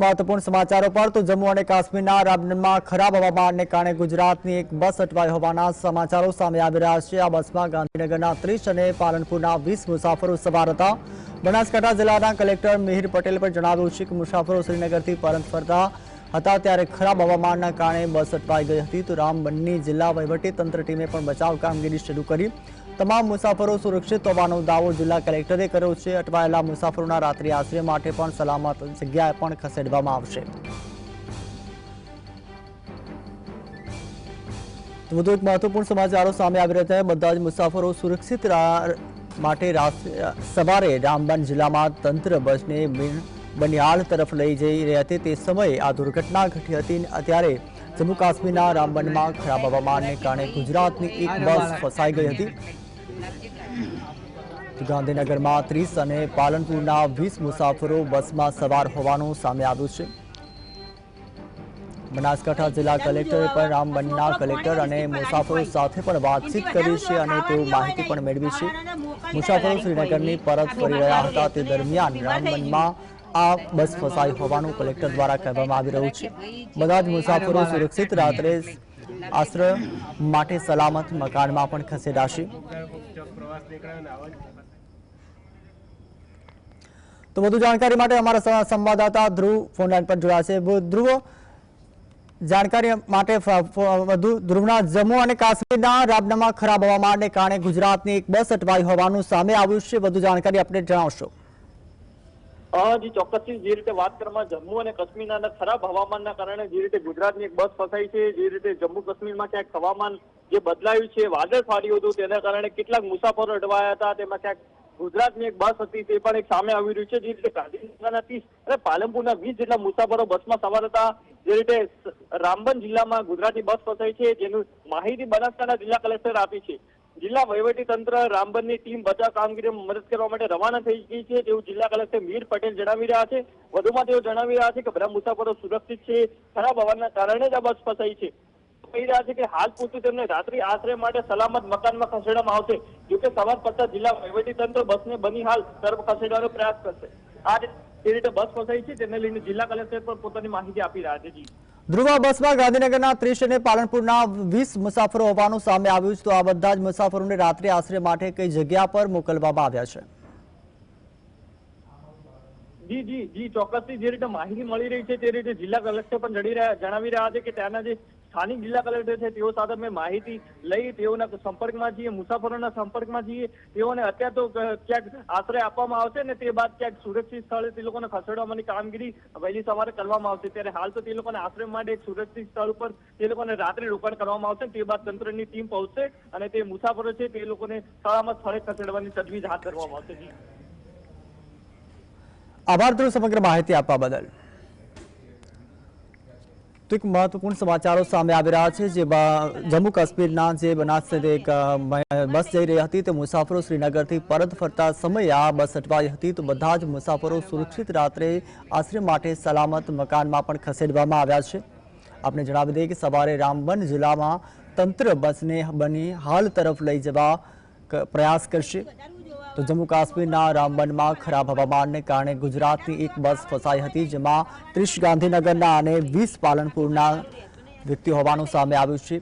મહત્વપૂર્ણ સમાચારો પર તો જમ્મુ અને કાશ્મીરના રાબનમાં ખરાબ હવામાનને કારણે ગુજરાતની એક બસ અટવાઈ હોવાના સમાચારો સામે આવી રહ્યા છે. આ બસમાં ગાંધીનગરના ત્રીસ અને પાલનપુરના વીસ મુસાફરો સવાર હતા. બનાસકાંઠા જિલ્લાના કલેક્ટર મિહિર પટેલ પણ જણાવ્યું છે કે મુસાફરો શ્રીનગરથી પરત ફરતા હતા ત્યારે ખરાબ હવામાનના કારણે બસ અટવાઈ ગઈ હતી. તો રામબનની જિલ્લા વહીવટી તંત્ર ટીમે પણ બચાવ કામગીરી શરૂ કરી. તમામ મુસાફરો સુરક્ષિત હોવાનો દાવો જિલ્લા કલેક્ટરે કર્યો છે. અટવાયેલા મુસાફરોના રાત્રિ આશ્રય માટે પણ સલામત જગ્યાએ પણ ખસેડવામાં આવશે. વધુ એક મહત્વપૂર્ણ સમાચારો સામે આવી રહ્યા છે. બધા જ મુસાફરો સુરક્ષિત માટે સવારે રામબન જિલ્લામાં તંત્ર બસને બિન- બનિયાળ તરફ લઈ જઈ રહી હતી તે સમયે આ દુર્ઘટના ઘટી હતી. અત્યારે જમ્મુ કાશ્મીરના રામબનમાં ખરાબ હવામાનને કારણે ગુજરાતની એક બસ ફસાઈ ગઈ હતી. ગાંધીનગરમાં ત્રીસ અને પાલનપુરના વીસ મુસાફરો બસમાં સવાર હોવાનું સામે આવ્યું છે. બનાસકાંઠા જિલ્લા કલેક્ટરે પણ રામબનના કલેક્ટર અને મુસાફરો સાથે પણ વાતચીત કરી છે અને તેઓ માહિતી પણ મેળવી છે. મુસાફરો શ્રીનગરની પરત ફરી રહ્યા હતા. તે દરમિયાન રામબનમાં આ બસ ફસાઈ હોવાનું કલેક્ટર દ્વારા કહેવામાં આવી રહ્યું છે. બધા જ મુસાફરો સુરક્ષિત રાત્રે આશ્રય માટે સલામત મકાનમાં પણ ખસેડાશે. તો વધુ જાણકારી માટે અમારા સંવાદદાતા ધ્રુવ ફોનલાઈન પર જોડાશે ધ્રુવ, જાણકારી માટે વધુ ધ્રુવના જમ્મુ અને કાશ્મીરના રાબનામાં ખરાબ હવામાનને કારણે ગુજરાતની એક બસ અટવાઈ હોવાનું સામે આવ્યું છે. વધુ જાણકારી આપણે જણાવશો. જી ચોક્કસથી જે રીતે વાત કરવામાં જમ્મુ અને કાશ્મીરના ખરાબ હવામાનના કારણે જે રીતે ગુજરાતની એક બસ ફસાઈ છે, જે રીતે જમ્મુ કાશ્મીરમાં ક્યાંક હવામાન જે બદલાયું છે વાદળ ફાડ્યું હતું, તેના કારણે કેટલાક મુસાફરો અટવાયા હતા, તેમાં ક્યાંક ગુજરાતની એક બસ હતી, તે પણ એક સામે આવી રહ્યું છે, જે રીતે ગાંધીનગરના ત્રીસ અને પાલનપુરના વીસ જેટલા મુસાફરો બસમાં સવાર હતા. જે રીતે રામબન જિલ્લામાં ગુજરાતની બસ ફસાઈ છે, જેનું માહિતી બનાસકાંઠા જિલ્લા કલેક્ટર આપી છે. જિલ્લા વહીવટી તંત્ર રામબનની ટીમ બચાવ કામગીરીમાં મદદ કરવા માટે રવાના થઈ ગઈ છે તેવું જિલ્લા કલેક્ટર મીર પટેલ જણાવી રહ્યા છે. વધુમાં તેઓ જણાવી રહ્યા છે કે બધા મુસાફરો સુરક્ષિત છે, ખરાબ હવાના કારણે જ આ બસ ફસાઈ છે. કહી રહ્યા છે કે હાલ પૂરતું તેમને રાત્રિ આશ્રય માટે સલામત મકાનમાં ખસેડવામાં આવશે, જોકે સવાર પડતા જિલ્લા વહીવટી તંત્ર બસને બની હાલ તરફ ખસેડવાનો પ્રયાસ કરશે. આ રીતે બસ ફસાઈ છે, તેને લઈને જિલ્લા કલેક્ટર પણ પોતાની માહિતી આપી રહ્યા છે. જી. ધ્રુવ બસમાં ગાંધીનગરના ત્રીસ અને પાલનપુરના વીસ મુસાફરો હોવાનું સામે આવ્યું છે. તો આ બધા જ મુસાફરોને રાત્રે આશ્રય માટે કઈ જગ્યા પર મોકલવામાં આવ્યા છે? જી જી જી, ચોક્કસથી જે રીતે માહિતી મળી રહી છે તે રીતે જિલ્લા કલેક્ટર પણ જણાવી રહ્યા છે કે ત્યાંના જે સ્થાનિક જિલ્લા કલેક્ટર છે, તેઓ સાથે મેં માહિતી લઈ તેઓના સંપર્કમાં છીએ, મુસાફરોના સંપર્કમાં છીએ. તેઓને અત્યારે તો ક્યાંક આશ્રય આપવામાં આવશે ને તે બાદ ક્યાંક સુરક્ષિત સ્થળે તે લોકોને ખસેડવાની કામગીરી વહેલી સવારે કરવામાં આવશે. ત્યારે હાલ તો તે લોકોને આશ્રય માટે એક સુરક્ષિત સ્થળ ઉપર તે લોકોને રાત્રે રોકાણ કરવામાં આવશે તે બાદ તંત્રની ટીમ પહોંચશે અને તે મુસાફરો છે તે લોકોને સલામત સ્થળે ખસેડવાની તજવીજ હાથ ધરવામાં આવશે. આભાર સમગ્ર માહિતી આપવા બદલ. તો એક મહત્વપૂર્ણ સમાચારો સામે આવી રહ્યા છે જે જમ્મુ કાશ્મીરના જે બનાસ એક બસ જઈ રહી હતી, તે મુસાફરો શ્રીનગરથી પરત ફરતા સમયે આ બસ અટવાઈ હતી. તો બધા જ મુસાફરો સુરક્ષિત રાત્રે આશ્રય માટે સલામત મકાનમાં પણ ખસેડવામાં આવ્યા છે. આપણે જણાવી દઈએ કે સવારે રામબન જિલ્લામાં તંત્ર બસને બની હાલ તરફ લઈ જવા પ્રયાસ કરશે. તો જમ્મુ કાશ્મીરના રામબનમાં ખરાબ હવામાનને કારણે ગુજરાતની એક બસ ફસાઈ હતી, જેમાં ત્રીસ ગાંધીનગરના અને વીસ પાલનપુરના વ્યક્તિ હોવાનું સામે આવ્યું છે.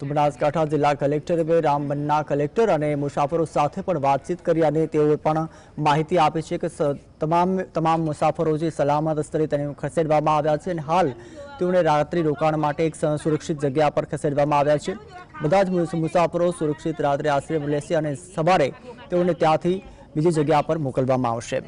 તો બનાસકાંઠા જિલ્લા કલેક્ટરે રામબનના કલેક્ટર અને મુસાફરો સાથે પણ વાતચીત કરી અને તેઓએ પણ માહિતી આપી છે કે તમામ તમામ મુસાફરો જે સલામત સ્તરે તેને ખસેડવામાં આવ્યા છે અને હાલ તેઓને રાત્રિ રોકાણ માટે એક સુરક્ષિત જગ્યા પર ખસેડવામાં આવ્યા છે. બધા જ મુસાફરો સુરક્ષિત રાત્રે આશ્રય લેશે અને સવારે તેઓને ત્યાંથી બીજી જગ્યા પર મોકલવામાં આવશે.